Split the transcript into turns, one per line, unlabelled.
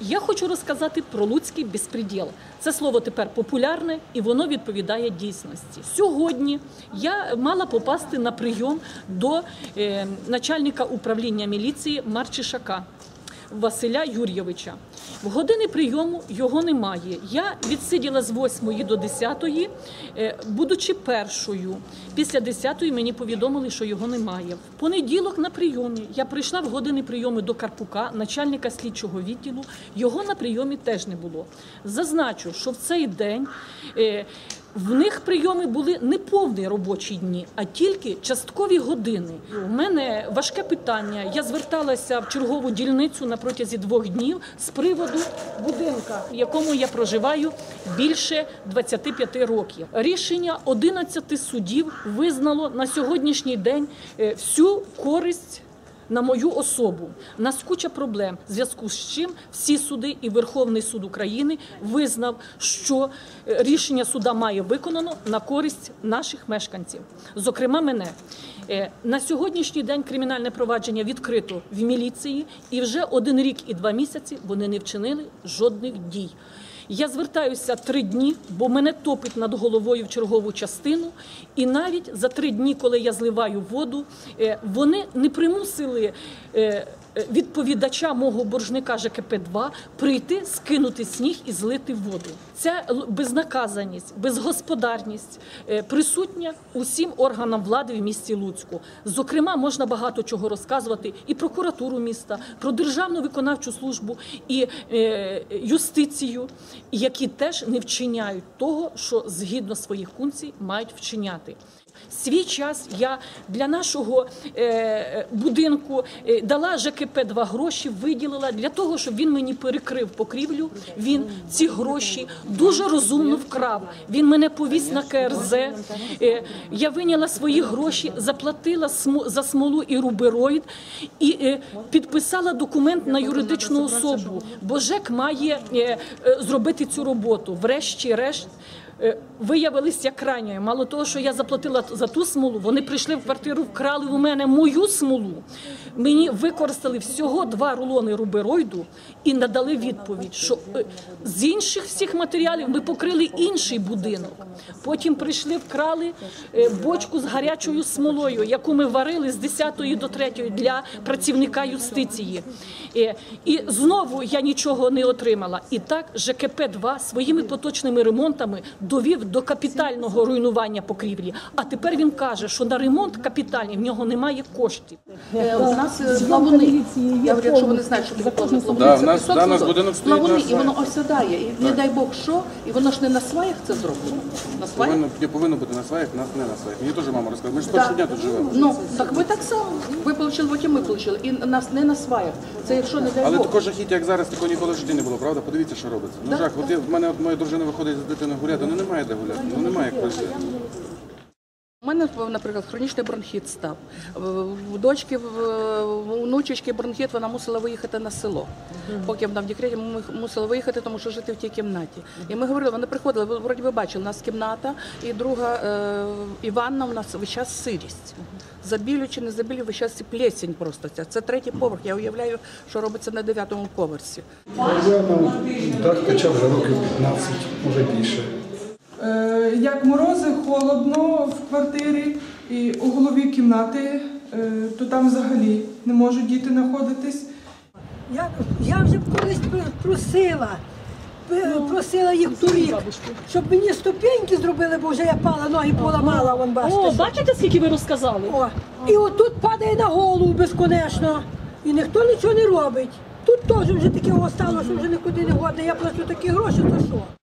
Я хочу розказати про луцький безпреділ. Це слово тепер популярне і воно відповідає дійсності. Сьогодні я мала попасти на прийом до е, начальника управління міліції Марчишака. Василя Юрійовича. В години прийому його немає. Я відсиділа з 8 до 10, е, будучи першою. Після 10 мені повідомили, що його немає. В понеділок на прийомі я прийшла в години прийому до Карпука, начальника слідчого відділу. Його на прийомі теж не було. Зазначу, що в цей день. В них прийоми були не повні робочі дні, а тільки часткові години. У мене важке питання. Я зверталася в чергову дільницю на протязі двох днів з приводу будинка, в якому я проживаю більше 25 років. Рішення 11 судів визнало на сьогоднішній день е, всю користь на мою особу. Нас куча проблем, в зв'язку з чим всі суди і Верховний суд України визнав, що е, рішення суда має виконано на користь наших мешканців, зокрема мене. Е, На сьогоднішній день кримінальне провадження відкрито в міліції, і вже один рік і два місяці вони не вчинили жодних дій. Я звертаюся три дні, бо мене топить над головою в чергову частину. І навіть за три дні, коли я зливаю воду, е, вони не примусили е, відповідача мого боржника ЖКП 2 прийти, скинути сніг і злити воду. Ця безнаказаність, безгосподарність е, присутня усім органам влади в місті Луцьку. Зокрема, можна багато чого розказувати і прокуратуру міста, про державну виконавчу службу і е, юстицію, які теж не вчиняють того, що згідно своїх функцій мають вчиняти. Свій час я для нашого е, будинку е, дала ЖКП 2 гроші, виділила для того, щоб він мені перекрив покрівлю. Він ці гроші дуже розумно вкрав. Він мене повіз на КРЗ. Е, я виняла свої гроші, заплатила за смолу і рубероїд і підписала документ на юридичну особу. Бо ЖЕК має зробити цю роботу. Врешті-решт. Е, Виявилися крайньою. Мало того, що я заплатила за ту смолу, вони прийшли в квартиру, вкрали у мене мою смолу. Мені використали всього два рулони рубероїду і надали відповідь, що е, з інших всіх матеріалів ми покрили інший будинок. Потім прийшли, вкрали е, бочку з гарячою смолою, яку ми варили з 10 до 3 для працівника юстиції. І знову я нічого не отримала. І так ЖКП 2 своїми поточними ремонтами довів до капітального руйнування покрівлі. А тепер він каже, що на ремонт капітальний в нього немає коштів.
Е, У нас е, плавуни. Я говорю, якщо вони знають, що таке теж.
Да, в нас- да, в нас будинок стоїть
Плавуни, і воно
сваях.
осідає. І не дай Бог що, і воно ж не на сваях це зроблено. На сваях?
Повинно, не повинно бути на своїх, нас не на своїх. Мені теж мама розказала. Ми ж з першого дня тут живемо.
Ну, так ви так само. Ви отримали, потім ми отримали. І нас не на сваях. Це якщо не дай
Але
Бог.
такого жахіття, як зараз, такого ніколи в житті не було, правда? Подивіться, що робиться. Ну жах, от я, в мене от моя дружина виходить з дитиною гуляти, ну немає де гуляти, ну немає як.
У мене, наприклад, хронічний бронхіт став. У дочки, у внучечки бронхіт, вона мусила виїхати на село. Поки вона в декреті, ми мусили виїхати, тому що жити в тій кімнаті. І ми говорили, вони приходили, ви вроді ви бачили, у нас кімната, і друга е, і ванна у нас весь час сирість. Забілю чи не забілю, весь час плесень просто. Ця. Це третій поверх. Я уявляю, що робиться на дев'ятому поверсі.
Я так качав вже років 15, може більше.
Е, Як морози, холодно в квартирі і у голові кімнати, е, то там взагалі не можуть діти знаходитись.
Я, я вже колись просила, просила їх торік, щоб мені ступеньки зробили, бо вже я пала, ноги поламала, вон бачите.
О, бачите, скільки ви розказали?
О, і отут падає на голову безконечно, і ніхто нічого не робить. Тут теж вже таке стало, що вже нікуди не годне. Я плачу такі гроші, то що?